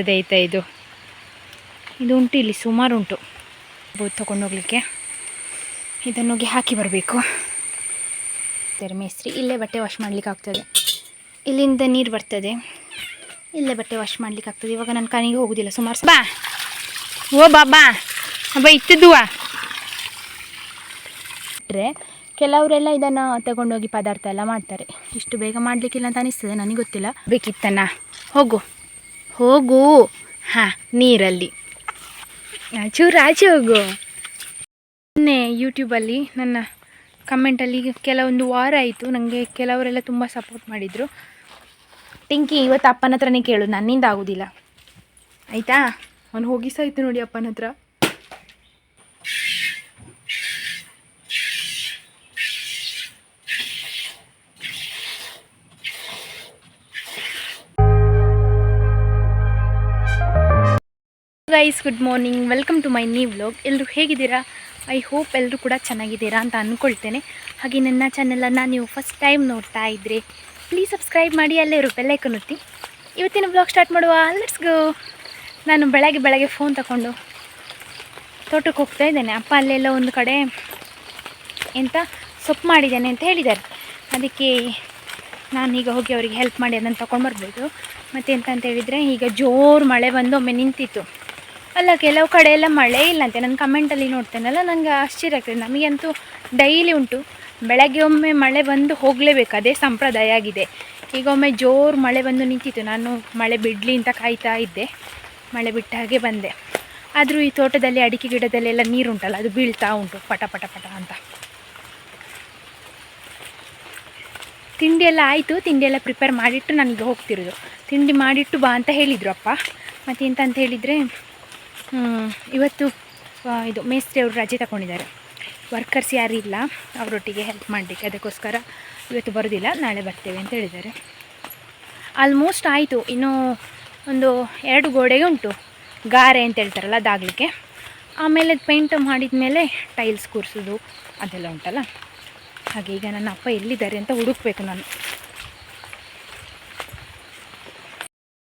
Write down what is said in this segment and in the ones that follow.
ಐತೆ ಇದು ಇದು? ಉಂಟು ಇಲ್ಲಿ ಸುಮಾರು ಉಂಟು ಇದನ್ನು ಇದನ್ನೋಗಿ ಹಾಕಿ ಬರಬೇಕು. ಮೇಸ್ತ್ರಿ ಇಲ್ಲೇ ಬಟ್ಟೆ ವಾಶ್ ಮಾಡ್ಲಿಕ್ಕೆ ಆಗ್ತದೆ. ಇಲ್ಲಿಂದ ನೀರು ಬರ್ತದೆ. ಇಲ್ಲೇ ಬಟ್ಟೆ ವಾಶ್ ಮಾಡ್ಲಿಕ್ಕೆ ಆಗ್ತದೆ. ಇವಾಗ ನನ್ನ ಕಣಿಗೆ ಹೋಗುದಿಲ್ಲ. ಸುಮಾರು ಬಾ. ಓ, ಬಾ ಬಾ. ಬಾ ಇತ್ತಿದ್ದುವಾ ಬಿಟ್ಟರೆ ಕೆಲವರೆಲ್ಲ ಇದನ್ನು ತಗೊಂಡೋಗಿ ಪದಾರ್ಥ ಎಲ್ಲ ಮಾಡ್ತಾರೆ. ಇಷ್ಟು ಬೇಗ ಮಾಡಲಿಕ್ಕಿಲ್ಲ ಅಂತ ಅನಿಸ್ತದೆ. ನನಗೆ ಗೊತ್ತಿಲ್ಲ. ಬೇಕಿತ್ತನ್ನ ಹೋಗು. ಹೋಗು. ಹಾಂ, ನೀರಲ್ಲಿ. ಚೂರು ಆಚೆ ಹೋಗು. ಮೊನ್ನೆ ಯೂಟ್ಯೂಬಲ್ಲಿ ನನ್ನ ಕಮೆಂಟಲ್ಲಿ ಕೆಲವೊಂದು ವಾರ ಆಯಿತು. ನನಗೆ ಕೆಲವರೆಲ್ಲ ತುಂಬ ಸಪೋರ್ಟ್ ಮಾಡಿದರು. ಟಿಂಕಿ ಇವತ್ತು ಅಪ್ಪನ ಹತ್ರನೇ ಕೇಳು. ನನ್ನಿಂದ ಆಗೋದಿಲ್ಲ. ಆಯಿತಾ? ಅವ್ನು ಹೋಗಿ ಸಾಯ್ತು ನೋಡಿ ಅಪ್ಪನ ಹತ್ರ. Guys good morning welcome to my new vlog ಎಲ್ಲರೂ ಹೇಗಿದ್ದೀರಾ? ಐ ಹೋಪ್ ಎಲ್ಲರೂ ಕೂಡ ಚೆನ್ನಾಗಿದ್ದೀರಾ ಅಂತ ಅಂದ್ಕೊಳ್ತೇನೆ ಹಾಗೆ ನನ್ನ ಚಾನಲನ್ನು ನೀವು ಫಸ್ಟ್ ಟೈಮ್ ನೋಡ್ತಾ ಇದ್ದರೆ ಪ್ಲೀಸ್ ಸಬ್ಸ್ಕ್ರೈಬ್ ಮಾಡಿ, ಅಲ್ಲೇ ಇರೋ ಬೆಲ್ಲೈಕನ್ ಒತ್ತಿ. ಇವತ್ತಿನ ಬ್ಲಾಗ್ ಸ್ಟಾರ್ಟ್ ಮಾಡುವ. ಲೆಟ್ಸ್ ಗೋ ನಾನು ಬೆಳಗ್ಗೆ ಬೆಳಗ್ಗೆ ಫೋನ್ ತಗೊಂಡು ತೋಟಕ್ಕೆ ಹೋಗ್ತಾ ಇದ್ದೇನೆ. ಅಪ್ಪ ಅಲ್ಲೆಲ್ಲ ಒಂದು ಕಡೆ ಎಂತ ಸೊಪ್ಪು ಮಾಡಿದ್ದೇನೆ ಅಂತ ಹೇಳಿದ್ದಾರೆ. ಅದಕ್ಕೆ ನಾನೀಗ ಹೋಗಿ ಅವರಿಗೆ ಹೆಲ್ಪ್ ಮಾಡಿ ಅದನ್ನು ತಗೊಂಡು ಬರ್ಬೋದು. ಮತ್ತು ಎಂತ ಅಂತ ಹೇಳಿದರೆ, ಈಗ ಜೋರು ಮಳೆ ಬಂದು ಒಮ್ಮೆ ನಿಂತಿತ್ತು. ಅಲ್ಲ, ಕೆಲವು ಕಡೆ ಎಲ್ಲ ಮಳೆ ಇಲ್ಲಂತೆ. ನಾನು ಕಮೆಂಟಲ್ಲಿ ನೋಡ್ತೇನಲ್ಲ ನನಗೆ ಆಶ್ಚರ್ಯ ಆಗ್ತದೆ. ನಮಗಂತೂ ಡೈಲಿ ಉಂಟು. ಬೆಳಗ್ಗೆ ಒಮ್ಮೆ ಮಳೆ ಬಂದು ಹೋಗಲೇಬೇಕು. ಅದೇ ಸಂಪ್ರದಾಯ ಆಗಿದೆ. ಈಗ ಒಮ್ಮೆ ಜೋರು ಮಳೆ ಬಂದು ನಿಂತಿತ್ತು. ನಾನು ಮಳೆ ಬಿಡಲಿ ಅಂತ ಕಾಯ್ತಾ ಇದ್ದೆ. ಮಳೆ ಬಿಟ್ಟ ಹಾಗೆ ಬಂದೆ. ಆದರೂ ಈ ತೋಟದಲ್ಲಿ, ಅಡಿಕೆ ಗಿಡದಲ್ಲೆಲ್ಲ ನೀರುಂಟಲ್ಲ, ಅದು ಬೀಳ್ತಾ ಉಂಟು. ಪಟ ಪಟ ಪಟ ಅಂತ. ತಿಂಡಿಯೆಲ್ಲ ಆಯಿತು. ತಿಂಡಿ ಎಲ್ಲ ಪ್ರಿಪೇರ್ ಮಾಡಿಟ್ಟು ನನಗೆ ಹೋಗ್ತಿರೋದು. ತಿಂಡಿ ಮಾಡಿಟ್ಟು ಬಾ ಅಂತ ಹೇಳಿದರು ಅಪ್ಪ. ಮತ್ತೆ ಎಂತ ಅಂತ ಹೇಳಿದರೆ ಇವತ್ತು ಇದು ಮೇಸ್ತ್ರಿ ಅವರು ರಜೆ ತಗೊಂಡಿದ್ದಾರೆ. ವರ್ಕರ್ಸ್ ಯಾರು ಇಲ್ಲ, ಅವರೊಟ್ಟಿಗೆ ಹೆಲ್ಪ್ ಮಾಡಲಿಕ್ಕೆ. ಅದಕ್ಕೋಸ್ಕರ ಇವತ್ತು ಬರೋದಿಲ್ಲ, ನಾಳೆ ಬರ್ತೇವೆ ಅಂತ ಹೇಳಿದ್ದಾರೆ. ಆಲ್ಮೋಸ್ಟ್ ಆಯಿತು. ಇನ್ನೂ ಒಂದು ಎರಡು ಗೋಡೆಗೆ ಉಂಟು. ಗಾರೆ ಅಂತ ಹೇಳ್ತಾರಲ್ಲ, ಅದಾಗಲಿಕ್ಕೆ. ಆಮೇಲೆ ಪೇಂಟ್ ಮಾಡಿದ ಮೇಲೆ ಟೈಲ್ಸ್ ಕೂರಿಸೋದು, ಅದೆಲ್ಲ ಉಂಟಲ್ಲ. ಹಾಗೆ ಈಗ ನನ್ನ ಅಪ್ಪ ಎಲ್ಲಿದ್ದಾರೆ ಅಂತ ಹುಡುಕ್ಬೇಕು ನಾನು.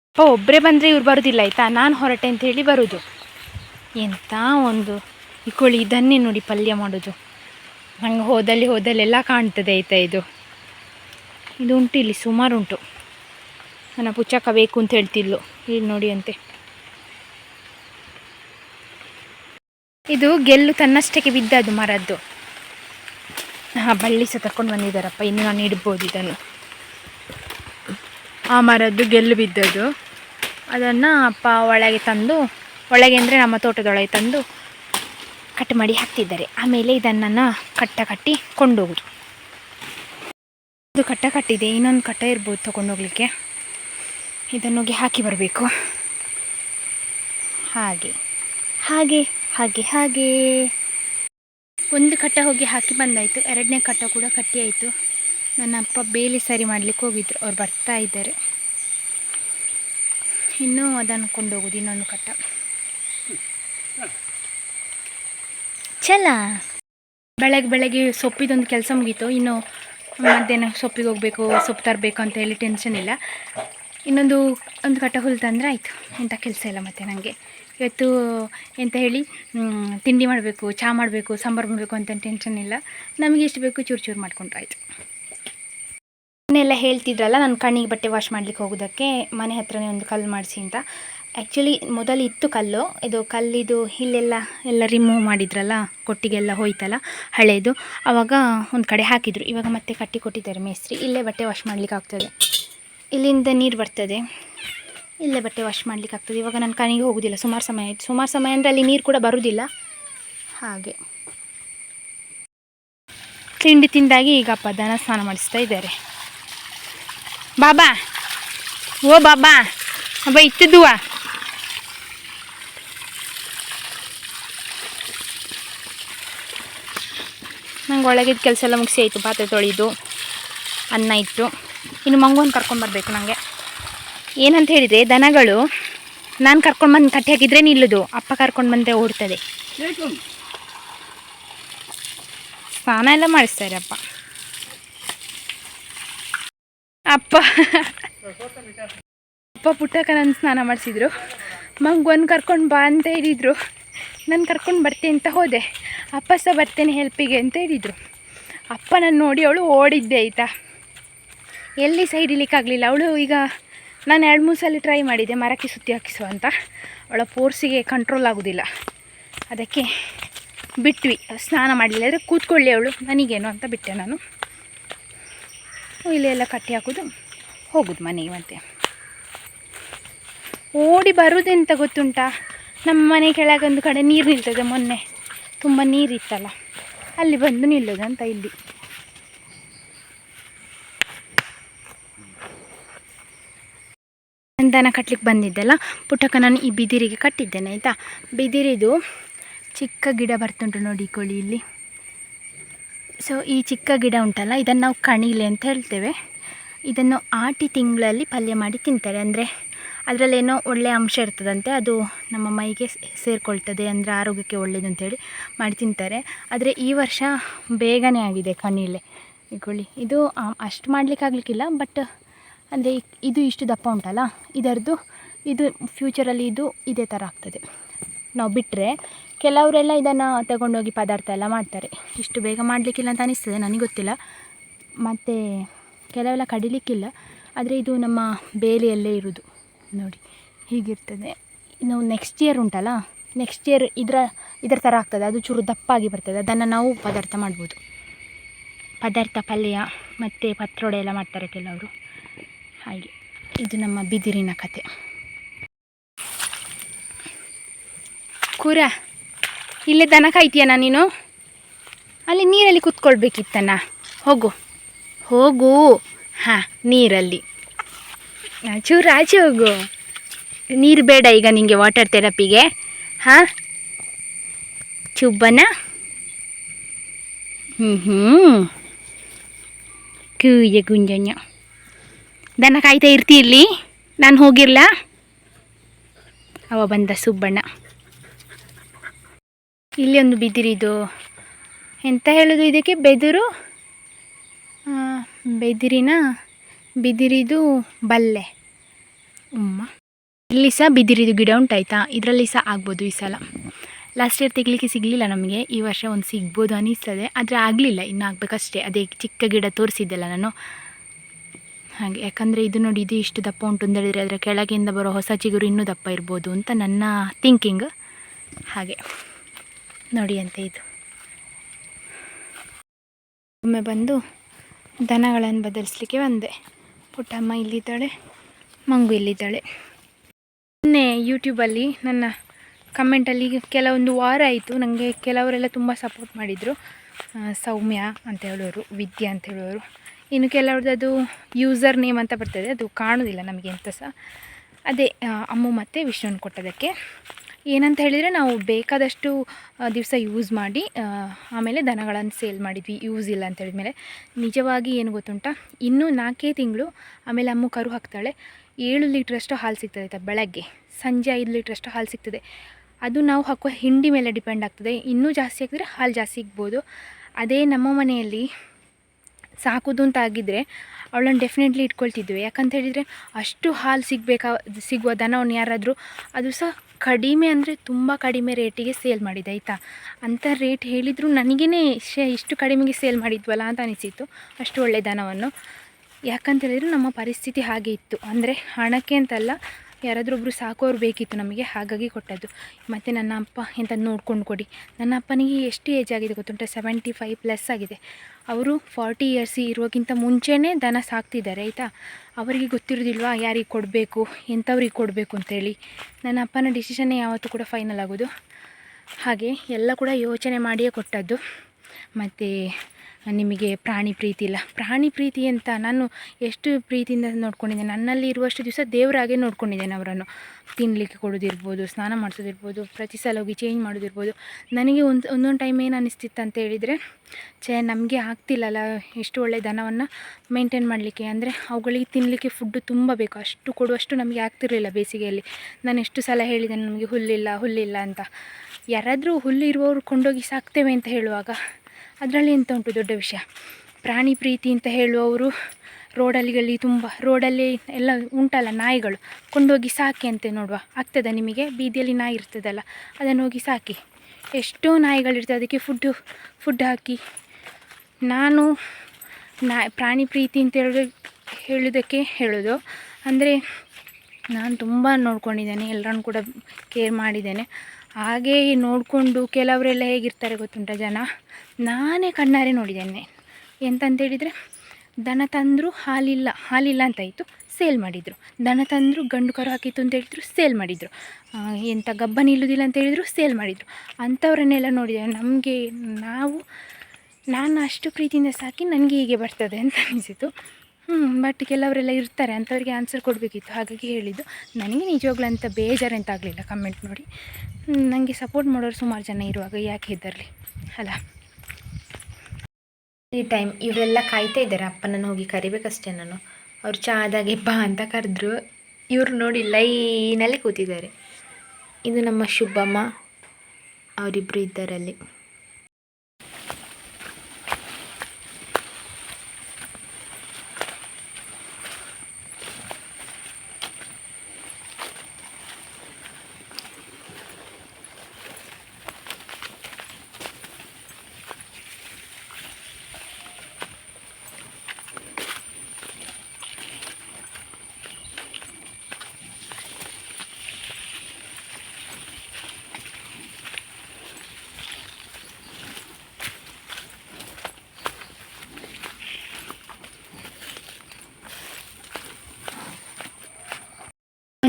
ಅಪ್ಪ ಒಬ್ಬರೇ ಬಂದರೆ ಇವ್ರು ಬರೋದಿಲ್ಲ, ಆಯಿತಾ? ನಾನು ಹೊರಟೆ ಅಂತ ಹೇಳಿ ಬರೋದು. ಎಂಥ ಒಂದು ಈ ಕೋಳಿ ಇದನ್ನೇ ನೋಡಿ ಪಲ್ಯ ಮಾಡೋದು. ನಂಗೆ ಹೋದಲ್ಲಿ ಹೋದಲ್ಲೆಲ್ಲ ಕಾಣ್ತದೆ ಆಯ್ತಾ ಇದು. ಇದು ಉಂಟು ಇಲ್ಲಿ ಸುಮಾರು ಉಂಟು ನನ್ನ ಪುಚ್ಚಕ್ಕ ಬೇಕು ಅಂತ ಹೇಳ್ತಿದ್ಲು. ಇಲ್ಲಿ ನೋಡಿ ಅಂತೆ. ಇದು ಗೆಲ್ಲು ತನ್ನಷ್ಟಕ್ಕೆ ಬಿದ್ದದು ಮರದ್ದು. ಹಾಂ ಬಳ್ಳಿ ಸಹ ತಕೊಂಡು ಬಂದಿದ್ದಾರಪ್ಪ. ಇನ್ನು ನಾನು ಇಡ್ಬೋದು ಇದನ್ನು. ಆ ಮರದ್ದು ಗೆಲ್ಲು ಬಿದ್ದದ್ದು. ಅದನ್ನು ಅಪ್ಪ ಒಳಗೆ ತಂದು ಒಳಗೆ ಅಂದರೆ ನಮ್ಮ ತೋಟದೊಳಗೆ ತಂದು ಕಟ್ ಮಾಡಿ ಹಾಕ್ತಿದ್ದಾರೆ. ಆಮೇಲೆ ಇದನ್ನು ಕಟ್ಟ ಕಟ್ಟಿ ಕೊಂಡೋಗೋದು. ಇದು ಕಟ್ಟ ಕಟ್ಟಿದೆ, ಇನ್ನೊಂದು ಕಟ್ಟ ಇರ್ಬೋದು ತೊಗೊಂಡೋಗ್ಲಿಕ್ಕೆ ಇದನ್ನೋಗಿ ಹಾಕಿ ಬರಬೇಕು. ಹಾಗೆ ಹಾಗೆ ಹಾಗೆ ಹಾಗೆ. ಒಂದು ಕಟ್ಟ ಹೋಗಿ ಹಾಕಿ ಬಂದಾಯಿತು. ಎರಡನೇ ಕಟ್ಟ ಕೂಡ ಕಟ್ಟಿ ಆಯಿತು. ನನ್ನ ಅಪ್ಪ ಬೇಲಿ ಸರಿ ಮಾಡಲಿಕ್ಕೆ ಹೋಗಿದ್ರು. ಅವ್ರು ಬರ್ತಾ ಇದ್ದಾರೆ. ಇನ್ನೂ ಅದನ್ನು ಕೊಂಡೋಗೋದು, ಇನ್ನೊಂದು ಕಟ್ಟ. ಚಲ. ಬೆಳಗ್ಗೆ ಬೆಳಗ್ಗೆ ಸೊಪ್ಪಿದೊಂದು ಕೆಲಸ ಮುಗೀತು. ಇನ್ನು ಮಧ್ಯಾಹ್ನ ಸೊಪ್ಪಿಗೆ ಹೋಗಬೇಕು, ಸೊಪ್ಪು ತರಬೇಕು ಅಂತ ಹೇಳಿ ಟೆನ್ಷನ್ ಇಲ್ಲ. ಇನ್ನೊಂದು, ಒಂದು ಕಟ್ಟ ಹುಲ್ಲು ತಂದರೆ ಆಯಿತು. ಎಂಥ ಕೆಲಸ ಇಲ್ಲ ಮತ್ತೆ ನನಗೆ ಇವತ್ತು ಎಂತ ಹೇಳಿ ತಿಂಡಿ ಮಾಡಬೇಕು ಚಹಾ ಮಾಡಬೇಕು, ಸಾಂಬಾರು ಮಾಡಬೇಕು ಅಂತ ಟೆನ್ಷನ್ ಇಲ್ಲ. ನಮಗೆ ಎಷ್ಟು ಬೇಕು ಚೂರು ಚೂರು ಮಾಡ್ಕೊಂಡ್ರೆ ಆಯಿತು. ಮನೆಯೆಲ್ಲ ಹೇಳ್ತಿದ್ರಲ್ಲ, ನಾನು ಕಣ್ಣಿಗೆ ಬಟ್ಟೆ ವಾಶ್ ಮಾಡ್ಲಿಕ್ಕೆ ಹೋಗೋದಕ್ಕೆ ಮನೆ ಹತ್ರನೇ ಒಂದು ಕಲ್ಲು ಮಾಡಿಸಿ ಅಂತ. ಆ್ಯಕ್ಚುಲಿ ಮೊದಲು ಇತ್ತು ಕಲ್ಲು. ಇದು ಕಲ್ಲಿದು ಇಲ್ಲೆಲ್ಲ ಎಲ್ಲ ರಿಮೂವ್ ಮಾಡಿದ್ರಲ್ಲ, ಕೊಟ್ಟಿಗೆಲ್ಲ ಹೋಯ್ತಲ್ಲ ಹಳೆಯದು ಆವಾಗ ಒಂದು ಕಡೆ ಹಾಕಿದರು. ಇವಾಗ ಮತ್ತೆ ಕಟ್ಟಿ ಕೊಟ್ಟಿದ್ದಾರೆ ಮೇಸ್ತ್ರಿ. ಇಲ್ಲೇ ಬಟ್ಟೆ ವಾಶ್ ಮಾಡ್ಲಿಕ್ಕೆ ಆಗ್ತದೆ. ಇಲ್ಲಿಂದ ನೀರು ಬರ್ತದೆ. ಇಲ್ಲೇ ಬಟ್ಟೆ ವಾಶ್ ಮಾಡ್ಲಿಕ್ಕೆ ಆಗ್ತದೆ. ಇವಾಗ ನನ್ನ ಕಣಿಗೆ ಹೋಗೋದಿಲ್ಲ. ಸುಮಾರು ಸಮಯ ಆಯಿತು. ಸುಮಾರು ಸಮಯ ಅಂದರೆ ಅಲ್ಲಿ ನೀರು ಕೂಡ ಬರೋದಿಲ್ಲ. ಹಾಗೆ. ತಿಂಡಿ ತಿಂದಾಗಿ ಈಗ ಅಪ್ಪ ದನ ಸ್ನಾನ ಮಾಡಿಸ್ತಾ ಇದ್ದಾರೆ. ಬಾಬಾ, ಓ ಬಾಬಾ, ಅಬ್ಬ, ಇತ್ತಿದ್ದುವ? ನಂಗೆ ಒಳಗಿದ್ದ ಕೆಲಸ ಎಲ್ಲ ಮುಗಿಸಿ ಆಯಿತು, ಪಾತ್ರೆ ತೊಳೆದು, ಅನ್ನ ಇತ್ತು ಇನ್ನು ಮಂಗುವನ್ನು ಕರ್ಕೊಂಬರ್ಬೇಕು ನನಗೆ ಏನಂತ ಹೇಳಿದರೆ, ದನಗಳು ನಾನು ಕರ್ಕೊಂಡು ಬಂದು ಕಟ್ಟಿ ಹಾಕಿದ್ರೆ ನಿಲ್ಲುದು, ಅಪ್ಪ ಕರ್ಕೊಂಡು ಬಂದರೆ ಓಡ್ತದೆ ಸ್ನಾನ ಎಲ್ಲ ಮಾಡಿಸ್ತಾರೆ ಅಪ್ಪ. ಅಪ್ಪ. ಅಪ್ಪ ಪುಟ್ಟಕ್ಕ ನನ್ನ ಸ್ನಾನ ಮಾಡಿಸಿದ್ರು. ಮಂಗು ಕರ್ಕೊಂಡು ಬಾ ಅಂತ ಹೇಳಿದರು. ನಾನು ಕರ್ಕೊಂಡು ಬರ್ತೀನಿ ಅಂತ ಹೋದೆ. ಅಪ್ಪ ಸಹ ಬರ್ತೇನೆ ಹೆಲ್ಪಿಗೆ ಅಂತ ಹೇಳಿದರು. ಅಪ್ಪ ನಾನು ನೋಡಿ ಅವಳು ಓಡಿದ್ದೆ ಆಯಿತಾ. ಎಲ್ಲಿ ಸೈಡ್ ಇಲಿಕ್ಕಾಗಲಿಲ್ಲ ಅವಳು ಈಗ ನಾನು ಎರಡು ಮೂರು ಸಲ ಟ್ರೈ ಮಾಡಿದ್ದೆ ಮರಕ್ಕೆ ಸುತ್ತಿ ಹಾಕಿಸುವ ಅಂತ. ಅವಳ ಫೋರ್ಸಿಗೆ ಕಂಟ್ರೋಲ್ ಆಗೋದಿಲ್ಲ. ಅದಕ್ಕೆ ಬಿಟ್ವಿ. ಸ್ನಾನ ಮಾಡಲಿಲ್ಲ ಅಂದರೆ ಕೂತ್ಕೊಳ್ಳಿ ಅವಳು ನನಗೇನು ಅಂತ ಬಿಟ್ಟೆ ನಾನು. ಇಲ್ಲಿ ಎಲ್ಲ ಕಟ್ಟಿ ಹಾಕೋದು. ಹೋಗೋದು ಮನೆಗೆ ಮತ್ತೆ. ಓಡಿ ಬರೋದೆಂತ ಗೊತ್ತುಂಟಾ? ನಮ್ಮ ಮನೆ ಕೆಳಗೊಂದು ಕಡೆ ನೀರು ನಿಲ್ತದೆ ಮೊನ್ನೆ. ತುಂಬ ನೀರಿತ್ತಲ್ಲ. ಅಲ್ಲಿ ಬಂದು ನಿಲ್ಲೋದು ಅಂತ ಇಲ್ಲಿ. ದನ ಕಟ್ಲಿಕ್ಕೆ ಬಂದಿದ್ದೆಲ್ಲ ಪುಟ್ಟಕ್ಕ ನಾನು ಈ ಬಿದಿರಿಗೆ ಕಟ್ಟಿದ್ದೇನೆ, ಆಯಿತಾ? ಬಿದಿರಿದು ಚಿಕ್ಕ ಗಿಡ ಬರ್ತುಂಟು ನೋಡಿ ಕೋಳಿ ಇಲ್ಲಿ. ಸೊ ಈ ಚಿಕ್ಕ ಗಿಡ ಉಂಟಲ್ಲ, ಇದನ್ನು ನಾವು ಕಣಿಲೆ ಅಂತ ಹೇಳ್ತೇವೆ. ಇದನ್ನು ಆಟಿ ತಿಂಗಳಲ್ಲಿ ಪಲ್ಯ ಮಾಡಿ ತಿಂತಾರೆ. ಅಂದರೆ ಅದರಲ್ಲೇನೋ ಒಳ್ಳೆಯ ಅಂಶ ಇರ್ತದಂತೆ, ಅದು ನಮ್ಮ ಮೈಗೆ ಸೇರಿಕೊಳ್ತದೆ ಅಂದರೆ ಆರೋಗ್ಯಕ್ಕೆ ಒಳ್ಳೆಯದು ಅಂತೇಳಿ ಮಾಡಿ ತಿಂತಾರೆ. ಆದರೆ ಈ ವರ್ಷ ಬೇಗನೆ ಆಗಿದೆ ಕಣಿಲೆ ಇಟ್ಕೊಳ್ಳಿ ಇದು ಅಷ್ಟು ಮಾಡಲಿಕ್ಕೆ ಆಗಲಿಕ್ಕಿಲ್ಲ, ಬಟ್ ಅಂದರೆ ಇದು ಇಷ್ಟು ದಪ್ಪ ಉಂಟಲ್ಲ ಇದರದ್ದು ಇದು ಫ್ಯೂಚರಲ್ಲಿ ಇದು ಇದೇ ಥರ ಆಗ್ತದೆ. ನಾವು ಬಿಟ್ಟರೆ ಕೆಲವರೆಲ್ಲ ಇದನ್ನು ತಗೊಂಡೋಗಿ ಪದಾರ್ಥ ಎಲ್ಲ ಮಾಡ್ತಾರೆ. ಇಷ್ಟು ಬೇಗ ಮಾಡಲಿಕ್ಕಿಲ್ಲ ಅಂತ ಅನಿಸ್ತದೆ, ನನಗೆ ಗೊತ್ತಿಲ್ಲ. ಮತ್ತು ಕೆಲವೆಲ್ಲ ಕಡಿಲಿಕ್ಕಿಲ್ಲ. ಆದರೆ ಇದು ನಮ್ಮ ಬೇಲಿಯಲ್ಲೇ ಇರೋದು. ನೋಡಿ, ಹೀಗಿರ್ತದೆ. ಇನ್ನು ನೆಕ್ಸ್ಟ್ ಇಯರ್ ಉಂಟಲ್ಲ? ನೆಕ್ಸ್ಟ್ ಇಯರ್ ಇದರ ಇದರ ಥರ ಆಗ್ತದೆ. ಅದು ಚೂರು ದಪ್ಪಾಗಿ ಬರ್ತದೆ. ಅದನ್ನು ನಾವು ಪದಾರ್ಥ ಮಾಡ್ಬೋದು. ಪದಾರ್ಥ ಪಲ್ಯ, ಮತ್ತು ಪತ್ರೊಡೆ ಎಲ್ಲ ಮಾಡ್ತಾರೆ ಕೆಲವರು. ಹಾಗೆ. ಇದು ನಮ್ಮ ಬಿದಿರಿನ ಕತೆ. ಕೂರ ಇಲ್ಲೇ ದನ ಕಾಯ್ತೀಯನ ನೀನು? ಅಲ್ಲಿ ನೀರಲ್ಲಿ ಕುತ್ಕೊಳ್ಬೇಕಿತ್ತನ ಹೋಗು. ಹೋಗು. ಹಾಂ, ನೀರಲ್ಲಿ. ಚೂರು ಆಚೆ ಹೋಗು. ನೀರು ಬೇಡ ಈಗ ನಿಮಗೆ ವಾಟರ್ ಥೆರಪಿಗೆ ಹಾಂ? ಚುಬ್ಬನ? ಹ್ಞೂ ಹ್ಞೂ ಕೂಯ ಗುಂಜನ್ಯ ದನ ಕಾಯ್ತಾ ಇರ್ತಿ ಇಲ್ಲಿ? ನಾನು ಹೋಗಿಲ್ಲ ಅವ ಬಂದ ಸುಬ್ಬಣ್ಣ. ಇಲ್ಲಿ ಒಂದು ಬಿದಿರಿದು ಎಂತ ಹೇಳೋದು ಇದಕ್ಕೆ? ಬೆದರು? ಬೆದಿರಿನ? ಬಿದಿರಿದು ಬಲ್ಲೆ. ಉಮ್ಮ. ಇಲ್ಲಿ ಸಹ ಬಿದಿರಿದು ಗಿಡ ಉಂಟಾಯ್ತಾ? ಇದರಲ್ಲಿ ಸಹ ಆಗ್ಬೋದು ಈ ಸಲ. ಲಾಸ್ಟ್ ಇಯರ್ ತೆಗಲಿಕ್ಕೆ ಸಿಗಲಿಲ್ಲ ನಮಗೆ. ಈ ವರ್ಷ ಒಂದು ಸಿಗ್ಬೋದು ಅನಿಸ್ತದೆ. ಆದರೆ ಆಗಲಿಲ್ಲ. ಇನ್ನು ಆಗಬೇಕಷ್ಟೇ. ಅದೇ ಚಿಕ್ಕ ಗಿಡ ತೋರಿಸಿದ್ದೆಲ್ಲ ನಾನು. ಹಾಗೆ. ಯಾಕಂದರೆ ಇದು ನೋಡಿ, ಇದು ಇಷ್ಟು ದಪ್ಪ ಉಂಟು ಅಂತ ಹೇಳಿದರೆ ಅದರ ಕೆಳಗಿಂದ ಬರೋ ಹೊಸ ಚಿಗುರು ಇನ್ನೂ ದಪ್ಪ ಇರ್ಬೋದು ಅಂತ ನನ್ನ ಥಿಂಕಿಂಗ್ ಹಾಗೆ. ನೋಡಿ ಅಂತ ಇದು. ಒಮ್ಮೆ ಬಂದು ದನಗಳನ್ನು ಬದಲಿಸ್ಲಿಕ್ಕೆ ಬಂದೆ. ಪುಟ್ಟಮ್ಮ ಇಲ್ಲಿದ್ದಾಳೆ, ಮಂಗು ಇಲ್ಲಿದ್ದಾಳೆ. ನಿನ್ನೆ ಯೂಟ್ಯೂಬಲ್ಲಿ ನನ್ನ ಕಮೆಂಟಲ್ಲಿ ಕೆಲವೊಂದು ವಾರ ಆಯಿತು ನನಗೆ ಕೆಲವರೆಲ್ಲ ತುಂಬ ಸಪೋರ್ಟ್ ಮಾಡಿದರು. ಸೌಮ್ಯ ಅಂತ ಹೇಳೋರು, ವಿದ್ಯಾ ಅಂತ ಹೇಳೋರು. ಇನ್ನು ಕೆಲವ್ರದ್ದು ಅದು ಯೂಸರ್ ನೇಮ್ ಅಂತ ಬರ್ತದೆ, ಅದು ಕಾಣೋದಿಲ್ಲ ನಮಗೆ ಎಂತ ಸಹ. ಅದೇ ಅಮ್ಮ ಮತ್ತು ವಿಷ್ಣುನ್ ಕೊಟ್ಟದಕ್ಕೆ. ಏನಂತ ಹೇಳಿದರೆ ನಾವು ಬೇಕಾದಷ್ಟು ದಿವಸ ಯೂಸ್ ಮಾಡಿ ಆಮೇಲೆ ದನಗಳನ್ನು ಸೇಲ್ ಮಾಡಿದ್ವಿ. ಯೂಸ್ ಇಲ್ಲ ಅಂತ ಹೇಳಿದ್ಮೇಲೆ. ನಿಜವಾಗಿ ಏನು ಗೊತ್ತುಂಟ? ಇನ್ನೂ ನಾಲ್ಕೇ ತಿಂಗಳು, ಆಮೇಲೆ ಅಮ್ಮು ಕರು ಹಾಕ್ತಾಳೆ. ಏಳು ಲೀಟ್ರಷ್ಟು ಹಾಲು ಸಿಗ್ತದೆ ಆಯ್ತಾ ಬೆಳಗ್ಗೆ. ಸಂಜೆ ಐದು ಲೀಟ್ರಷ್ಟು ಹಾಲು ಸಿಗ್ತದೆ. ಅದು ನಾವು ಹಾಕುವ ಹಿಂಡಿ ಮೇಲೆ ಡಿಪೆಂಡ್ ಆಗ್ತದೆ. ಇನ್ನೂ ಜಾಸ್ತಿ ಹಾಕಿದರೆ ಹಾಲು ಜಾಸ್ತಿ ಸಿಗ್ಬೋದು. ಅದೇ ನಮ್ಮ ಮನೆಯಲ್ಲಿ ಸಾಕೋದು ಅಂತ ಆಗಿದ್ದರೆ ಅವಳನ್ನು ಡೆಫಿನೆಟ್ಲಿ ಇಟ್ಕೊಳ್ತಿದ್ವಿ. ಯಾಕಂತ ಹೇಳಿದರೆ ಅಷ್ಟು ಹಾಲು ಸಿಗಬೇಕಾ, ಸಿಗುವ ದನವನ್ನು ಯಾರಾದರೂ, ಅದು ಸಹ ಕಡಿಮೆ ಅಂದರೆ ತುಂಬ ಕಡಿಮೆ ರೇಟಿಗೆ ಸೇಲ್ ಮಾಡಿದೆ, ಆಯಿತಾ? ಅಂಥ ರೇಟ್ ಹೇಳಿದರೂ ನನಗೇ ಶೇ ಇಷ್ಟು ಕಡಿಮೆಗೆ ಸೇಲ್ ಮಾಡಿದ್ವಲ್ಲ ಅಂತ ಅನಿಸಿತ್ತು. ಅಷ್ಟು ಒಳ್ಳೆಯ ದನವನ್ನು ಯಾಕಂತ ಹೇಳಿದರೆ ನಮ್ಮ ಪರಿಸ್ಥಿತಿ ಹಾಗೆ ಇತ್ತು. ಅಂದರೆ ಹಣಕ್ಕೆ ಅಂತಲ್ಲ ಯಾರಾದರೂ ಒಬ್ಬರು ಸಾಕೋರು ಬೇಕಿತ್ತು ನಮಗೆ, ಹಾಗಾಗಿ ಕೊಟ್ಟದ್ದು. ಮತ್ತು ನನ್ನ ಅಪ್ಪ ಎಂತ ನೋಡ್ಕೊಂಡು ಕೊಡಿ. ನನ್ನ ಅಪ್ಪನಿಗೆ ಎಷ್ಟು ಏಜ್ ಆಗಿದೆ ಗೊತ್ತುಂಟ? ಸೆವೆಂಟಿ ಫೈವ್ ಪ್ಲಸ್ ಆಗಿದೆ. ಅವರು ಫಾರ್ಟಿ ಇಯರ್ಸ್ ಇರೋಕ್ಕಿಂತ ಮುಂಚೆನೇ ದನ ಸಾಕ್ತಿದ್ದಾರೆ, ಆಯಿತಾ? ಅವರಿಗೆ ಗೊತ್ತಿರೋದಿಲ್ವಾ? ಯಾರಿಗೆ ಕೊಡಬೇಕು? ಎಂಥವ್ರಿಗೆ ಕೊಡಬೇಕು ಅಂತೇಳಿ. ನನ್ನ ಅಪ್ಪನ ಡಿಸಿಷನ್ನೇ ಯಾವತ್ತೂ ಕೂಡ ಫೈನಲ್ ಆಗೋದು. ಹಾಗೆ ಎಲ್ಲ ಕೂಡ ಯೋಚನೆ ಮಾಡಿಯೇ ಕೊಟ್ಟದ್ದು. ಮತ್ತು ನಿಮಗೆ ಪ್ರಾಣಿ ಪ್ರೀತಿ ಇಲ್ಲ. ಪ್ರಾಣಿ ಪ್ರೀತಿ ಅಂತ ನಾನು ಎಷ್ಟು ಪ್ರೀತಿಯಿಂದ ನೋಡ್ಕೊಂಡಿದ್ದೇನೆ, ನನ್ನಲ್ಲಿ ಇರುವಷ್ಟು ದಿವಸ ದೇವರಾಗೆ ನೋಡ್ಕೊಂಡಿದ್ದೇನೆ ಅವರನ್ನು. ತಿನ್ನಲಿಕ್ಕೆ ಕೊಡೋದಿರ್ಬೋದು, ಸ್ನಾನ ಮಾಡಿಸೋದಿರ್ಬೋದು, ಪ್ರತಿ ಸಲ ಹೋಗಿ ಚೇಂಜ್ ಮಾಡೋದಿರ್ಬೋದು. ನನಗೆ ಒಂದು, ಒಂದೊಂದು ಟೈಮ್ ಏನು ಅನಿಸ್ತಿತ್ತು ಅಂತ ಹೇಳಿದರೆ, ಛೇ, ನಮಗೆ ಆಗ್ತಿಲ್ಲಲ್ಲ ಎಷ್ಟು ಒಳ್ಳೆ ದನವನ್ನು ಮೇಂಟೈನ್ ಮಾಡಲಿಕ್ಕೆ. ಅಂದರೆ ಅವುಗಳಿಗೆ ತಿನ್ನಲಿಕ್ಕೆ ಫುಡ್ಡು ತುಂಬ ಬೇಕು. ಅಷ್ಟು ಕೊಡುವಷ್ಟು ನಮಗೆ ಆಗ್ತಿರಲಿಲ್ಲ ಬೇಸಿಗೆಯಲ್ಲಿ. ನಾನು ಎಷ್ಟು ಸಲ ಹೇಳಿದ್ದೇನೆ ನಮಗೆ ಹುಲ್ಲಿಲ್ಲ ಹುಲ್ಲಿಲ್ಲ ಅಂತ. ಯಾರಾದರೂ ಹುಲ್ಲು ಇರುವವರು ಕೊಂಡೋಗಿ ಸಾಕ್ತೇವೆ ಅಂತ ಹೇಳುವಾಗ ಅದರಲ್ಲಿ ಎಂತ ಉಂಟು ದೊಡ್ಡ ವಿಷಯ? ಪ್ರಾಣಿ ಪ್ರೀತಿ ಅಂತ ಹೇಳುವವರು ರೋಡಲ್ಲಿಗಲ್ಲಿ ತುಂಬ, ರೋಡಲ್ಲಿ ಎಲ್ಲ ಉಂಟಲ್ಲ ನಾಯಿಗಳು. ಕೊಂಡೋಗಿ ಸಾಕಿ ಅಂತೆ ನೋಡುವ. ಆಗ್ತದ ನಿಮಗೆ? ಬೀದಿಯಲ್ಲಿ ನಾಯಿ ಇರ್ತದಲ್ಲ, ಅದನ್ನು ಹೋಗಿ ಸಾಕಿ. ಎಷ್ಟೋ ನಾಯಿಗಳಿರ್ತದೆ, ಅದಕ್ಕೆ ಫುಡ್ಡು ಫುಡ್ ಹಾಕಿ. ನಾನು ನಾ, ಪ್ರಾಣಿ ಪ್ರೀತಿ ಅಂತ ಹೇಳಿ ಹೇಳೋದಕ್ಕೆ ಹೇಳೋದು. ಅಂದರೆ ನಾನು ತುಂಬ ನೋಡ್ಕೊಂಡಿದ್ದೇನೆ ಎಲ್ಲರನ್ನು ಕೂಡ ಕೇರ್ ಮಾಡಿದ್ದೇನೆ. ಹಾಗೇ ನೋಡಿಕೊಂಡು ಕೆಲವರೆಲ್ಲ ಹೇಗಿರ್ತಾರೆ ಗೊತ್ತುಂಟ ಜನ? ನಾನೇ ಕಣ್ಣಾರೆ ನೋಡಿದ್ದೇನೆ. ಎಂತಂತೇಳಿದರೆ ದನ ತಂದರು ಹಾಲಿಲ್ಲ ಹಾಲಿಲ್ಲ ಅಂತಾಯಿತು ಸೇಲ್ ಮಾಡಿದರು. ದನ ತಂದರು ಗಂಡು ಕರು ಹಾಕಿತ್ತು ಅಂತ ಹೇಳಿದ್ರು, ಸೇಲ್ ಮಾಡಿದರು. ಎಂಥ ಗಬ್ಬ ನಿಲ್ಲುವುದಿಲ್ಲ ಅಂತ ಹೇಳಿದ್ರು, ಸೇಲ್ ಮಾಡಿದರು. ಅಂಥವ್ರನ್ನೆಲ್ಲ ನೋಡಿದ್ದೇವೆ. ನಮಗೆ, ನಾವು, ನಾನು ಅಷ್ಟು ಪ್ರೀತಿಯಿಂದ ಸಾಕಿ ನನಗೆ ಹೀಗೆ ಬರ್ತದೆ ಅಂತ ಅನಿಸಿತು. ಹ್ಞೂ ಬಟ್ ಕೆಲವರೆಲ್ಲ ಇರ್ತಾರೆ ಅಂಥವ್ರಿಗೆ ಆನ್ಸರ್ ಕೊಡಬೇಕಿತ್ತು. ಹಾಗಾಗಿ ಹೇಳಿದ್ದು, ನನಗೆ ನಿಜವಾಗ್ಲೂ ಅಂತ ಬೇಜಾರು ಅಂತ ಆಗಲಿಲ್ಲ ಕಮೆಂಟ್ ನೋಡಿ ನನಗೆ ಸಪೋರ್ಟ್ ಮಾಡೋರು ಸುಮಾರು ಜನ ಇರುವಾಗ ಯಾಕೆ ಹೆದರಲಿ? ಅಲ್ಲ. ಈ ಟೈಮ್ ಇವರೆಲ್ಲ ಕಾಯ್ತಾ ಇದ್ದಾರೆ, ಅಪ್ಪನನ್ನು ಹೋಗಿ ಕರಿಬೇಕಷ್ಟೇ ನಾನು. ಅವ್ರು ಚಾದಾಗೆ ಬಾ ಅಂತ ಕರೆದ್ರು. ಇವರು ನೋಡಿ ಲೈನಲ್ಲಿ ಕೂತಿದ್ದಾರೆ. ಇದು ನಮ್ಮ ಶುಭಮ್ಮ. ಅವರಿಬ್ಬರು ಇದ್ದಾರಲ್ಲಿ.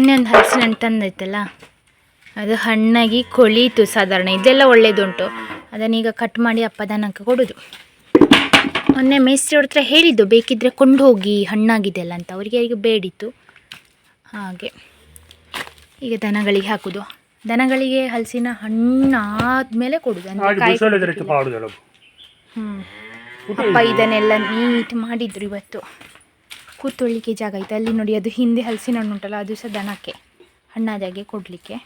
ಮೊನ್ನೆ ಒಂದು ಹಲಸಿನ ಹಣ್ಣು ತಂದೈತಲ್ಲ ಅದು ಹಣ್ಣಾಗಿ ಕೊಳೀತು ಸಾಧಾರಣ ಇದೆಲ್ಲ ಒಳ್ಳೇದುಂಟು. ಅದನ್ನೀಗ ಕಟ್ ಮಾಡಿ ಅಪ್ಪ ದನಕ್ಕೆ ಕೊಡೋದು. ಮೊನ್ನೆ ಮೇಸ್ತ್ರಿ ಅವ್ರ ಹತ್ರ ಹೇಳಿದ್ದು ಬೇಕಿದ್ದರೆ ಕೊಂಡು ಹೋಗಿ ಹಣ್ಣಾಗಿದೆ ಅಲ್ಲ ಅಂತ. ಅವರಿಗೆ ಬೇಡಿತ್ತು. ಹಾಗೆ ಈಗ ದನಗಳಿಗೆ ಹಾಕೋದು. ದನಗಳಿಗೆ ಹಲಸಿನ ಹಣ್ಣು ಆದಮೇಲೆ ಕೊಡೋದು. ಅಂತ ಆಗಿ ಕಾಯಿ ಹ್ಞೂ ಅಪ್ಪ ಇದನ್ನೆಲ್ಲ ನೀಟ್ ಮಾಡಿದ್ರು ಇವತ್ತು. ಕೂತ್ಕೊಳ್ಳಿಕ್ಕೆ ಜಾಗ ಐತೆ. ಅಲ್ಲಿ ನೋಡಿ, ಅದು ಹಿಂದೆ ಹಲಸಿನ ಹಣ್ಣು ಉಂಟಲ್ಲ ಅದು ಸಹ ದನಕ್ಕೆ ಹಣ್ಣಾದಾಗೆ ಕೊಡಲಿಕ್ಕೆ.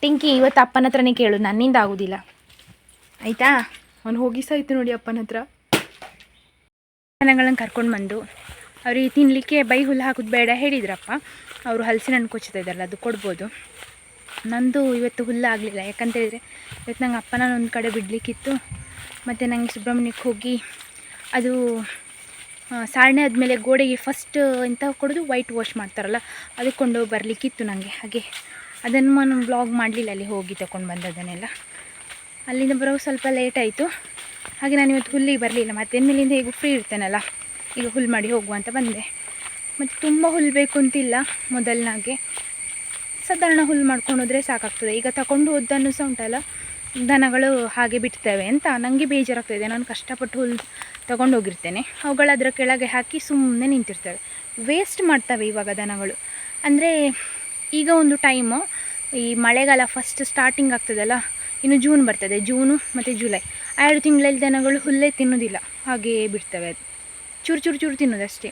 ಟಿಂಕಿ, ಇವತ್ತು ಅಪ್ಪನ ಹತ್ರನೇ ಕೇಳು, ನನ್ನಿಂದ ಆಗೋದಿಲ್ಲ. ಆಯಿತಾ? ಅವನು ಹೋಗಿ ಸಾಯ್ತು ನೋಡಿ ಅಪ್ಪನ ಹತ್ರ. ದನಗಳನ್ನ ಕರ್ಕೊಂಡು ಬಂದು ಅವ್ರಿಗೆ ತಿನ್ನಲಿಕ್ಕೆ ಬೈ ಹುಲ್ಲು ಹಾಕೋದು ಬೇಡ ಹೇಳಿದ್ರಪ್ಪ. ಅವರು ಹಲಸಿನ ಹಣ್ಣು ಕೊಚ್ತಾ ಇದ್ದಾರಲ್ಲ, ಅದು ಕೊಡ್ಬೋದು. ನಂದು ಇವತ್ತು ಹುಲ್ಲು ಆಗಲಿಲ್ಲ. ಯಾಕಂತ ಹೇಳಿದರೆ, ಇವತ್ತು ನಂಗೆ ಅಪ್ಪನ ಒಂದು ಕಡೆ ಬಿಡಲಿಕ್ಕಿತ್ತು. ಮತ್ತು ನನಗೆ ಸುಬ್ರಹ್ಮಣ್ಯಕ್ಕೆ ಹೋಗಿ ಅದು ಸಾರಣೆ ಆದಮೇಲೆ ಗೋಡೆಗೆ ಫಸ್ಟ್ ಇಂಥ ಕೊಡೋದು? ವೈಟ್ ವಾಶ್ ಮಾಡ್ತಾರಲ್ಲ ಅದಕ್ಕೊಂಡು ಬರಲಿಕ್ಕಿತ್ತು ನನಗೆ ಹಾಗೆ ಅದನ್ನು ನಾನು ಬ್ಲಾಗ್ ಮಾಡಲಿಲ್ಲ, ಅಲ್ಲಿ ಹೋಗಿ ತಗೊಂಡು ಬಂದದನ್ನೆಲ್ಲ ಅಲ್ಲಿಂದ ಬರೋ ಸ್ವಲ್ಪ ಲೇಟ್ ಆಯಿತು. ಹಾಗೆ ನಾನು ಇವತ್ತು ಹುಲ್ಲಿಗೆ ಬರಲಿಲ್ಲ, ಮತ್ತೆ ಮೇಲಿಂದ ಹೇಗೂ ಫ್ರೀ ಇರ್ತೇನಲ್ಲ, ಈಗ ಹುಲ್ಲು ಮಾಡಿ ಹೋಗುವ ಅಂತ ಬಂದೆ. ಮತ್ತು ತುಂಬ ಹುಲ್ಲು ಬೇಕು ಅಂತಿಲ್ಲ ಮೊದಲನಾಗೆ. ಸಾಧಾರಣ ಹುಲ್ಲು ಮಾಡ್ಕೊಂಡು ಹೋದರೆ ಸಾಕಾಗ್ತದೆ. ಈಗ ತಗೊಂಡು ಹೋದ್ದನ್ನು ಸಹ ಉಂಟಲ್ಲ ದನಗಳು ಹಾಗೆ ಬಿಡ್ತವೆ ಅಂತ ನನಗೆ ಬೇಜಾರಾಗ್ತದೆ. ನಾನು ಕಷ್ಟಪಟ್ಟು ಹುಲ್ ತಗೊಂಡು ಹೋಗಿರ್ತೇನೆ ಅವುಗಳು ಅದರ ಕೆಳಗೆ ಹಾಕಿ ಸುಮ್ಮನೆ ನಿಂತಿರ್ತವೆ. ವೇಸ್ಟ್ ಮಾಡ್ತವೆ ಇವಾಗ ದನಗಳು. ಅಂದರೆ ಈಗ ಒಂದು ಟೈಮು ಈ ಮಳೆಗಾಲ ಫಸ್ಟ್ ಸ್ಟಾರ್ಟಿಂಗ್ ಆಗ್ತದಲ್ಲ, ಇನ್ನು ಜೂನ್ ಬರ್ತದೆ. ಜೂನು ಮತ್ತು ಜುಲೈ ಎರಡು ತಿಂಗಳಲ್ಲಿ ದನಗಳು ಹುಲ್ಲೇ ತಿನ್ನೋದಿಲ್ಲ. ಹಾಗೆಯೇ ಬಿಡ್ತವೆ ಅದು. ಚೂರು ಚೂರು ಚೂರು ತಿನ್ನೋದಷ್ಟೇ.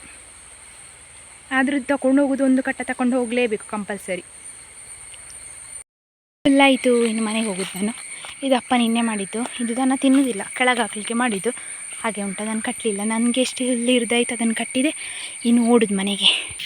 ಆದರೂ ತಗೊಂಡು ಹೋಗೋದು ಒಂದು ಕಟ್ಟ ತಗೊಂಡು ಹೋಗಲೇಬೇಕು ಕಂಪಲ್ಸರಿ ಆಯಿತು, ಇನ್ನು ಮನೆಗೆ ಹೋಗೋದು ನಾನು. ಇದು ಅಪ್ಪ ನಿನ್ನೆ ಮಾಡಿದ್ದು. ಇದು ದನ ತಿನ್ನೋದಿಲ್ಲ. ಕೆಳಗೆ ಹಾಕ್ಲಿಕ್ಕೆ ಮಾಡಿದ್ದು. ಹಾಗೆ ಉಂಟು. ಅದನ್ನು ಕಟ್ಟಲಿಲ್ಲ ನನಗೆ ಎಷ್ಟು ಇಲ್ಲಿ ಇರ್ದಾಯ್ತು ಅದನ್ನು ಕಟ್ಟಿದೆ. ಇನ್ನು ಓಡುದು ಮನೆಗೆ.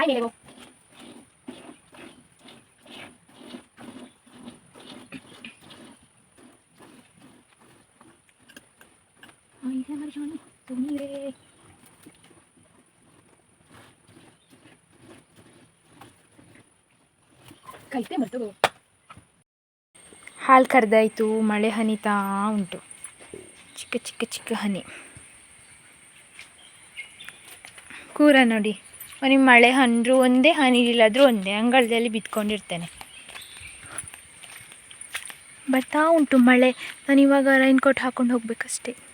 ಹಾಗೆ ಕೈತೆ ಬರ್ತದೆ ಹಾಲು ಕರೆದಾಯಿತು ಮಳೆ ಹನಿತಾ ಉಂಟು. ಚಿಕ್ಕ ಚಿಕ್ಕ ಚಿಕ್ಕ ಹನಿ. ಕೂರ ನೋಡಿ. ಅವನಿಗೆ ಮಳೆ ಅಂದರೂ ಒಂದೇ ಹನಿಲಿಲ್ಲಾದರೂ ಒಂದೇ. ಅಂಗಳದಲ್ಲಿ ಬಿತ್ಕೊಂಡಿರ್ತೇನೆ. ಬರ್ತಾ ಉಂಟು ಮಳೆ. ನಾನು ಇವಾಗ ರೈನ್ ಕೋಟ್ ಹಾಕ್ಕೊಂಡು ಹೋಗ್ಬೇಕಷ್ಟೇ.